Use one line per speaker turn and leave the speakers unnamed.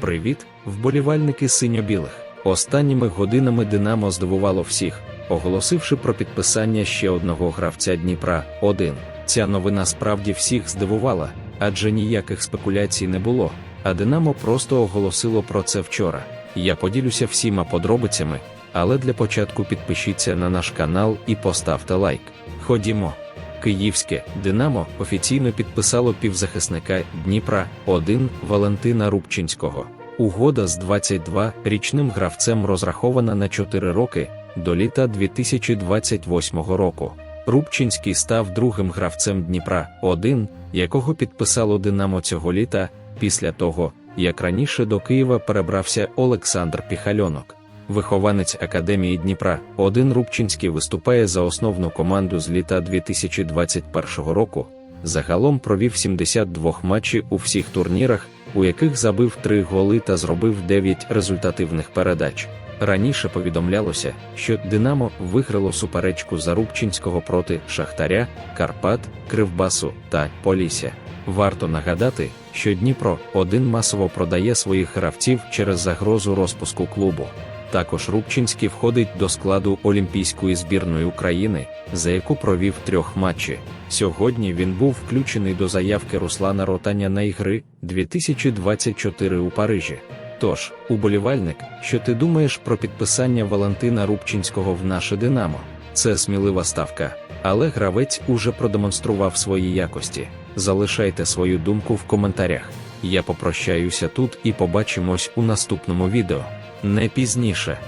Привіт, вболівальники синьо-білих. Останніми годинами Динамо здивувало всіх, оголосивши про підписання ще одного гравця Дніпра 1. Ця новина справді всіх здивувала, адже ніяких спекуляцій не було, а Динамо просто оголосило про це вчора. Я поділюся всіма подробицями, але для початку підпишіться на наш канал і поставте лайк. Ходімо. Київське Динамо офіційно підписало півзахисника Дніпра 1 Валентина Рубчинського. Угода з 22-річним гравцем розрахована на 4 роки до літа 2028 року. Рубчинський став другим гравцем Дніпра 1, якого підписало Динамо цього літа, після того, як раніше до Києва перебрався Олександр Піхальонок. Вихованець Академії Дніпра, один Рубчинський виступає за основну команду з літа 2021 року. Загалом провів 72 матчі у всіх турнірах, у яких забив 3 голи та зробив 9 результативних передач. Раніше повідомлялося, що Динамо виграло суперечку за Рубчинського проти Шахтаря, Карпат, Кривбасу та Полісся. Варто нагадати, що Дніпро один масово продає своїх гравців через загрозу розпуску клубу. Також Рубчинський входить до складу Олімпійської збірної України, за яку провів трьох матчі. Сьогодні він був включений до заявки Руслана Ротаня на ігри 2024 у Парижі. Тож, уболівальник, що ти думаєш про підписання Валентина Рубчинського в наше Динамо? Це смілива ставка, але гравець уже продемонстрував свої якості. Залишайте свою думку в коментарях. Я попрощаюся тут і побачимось у наступному відео не пізніше.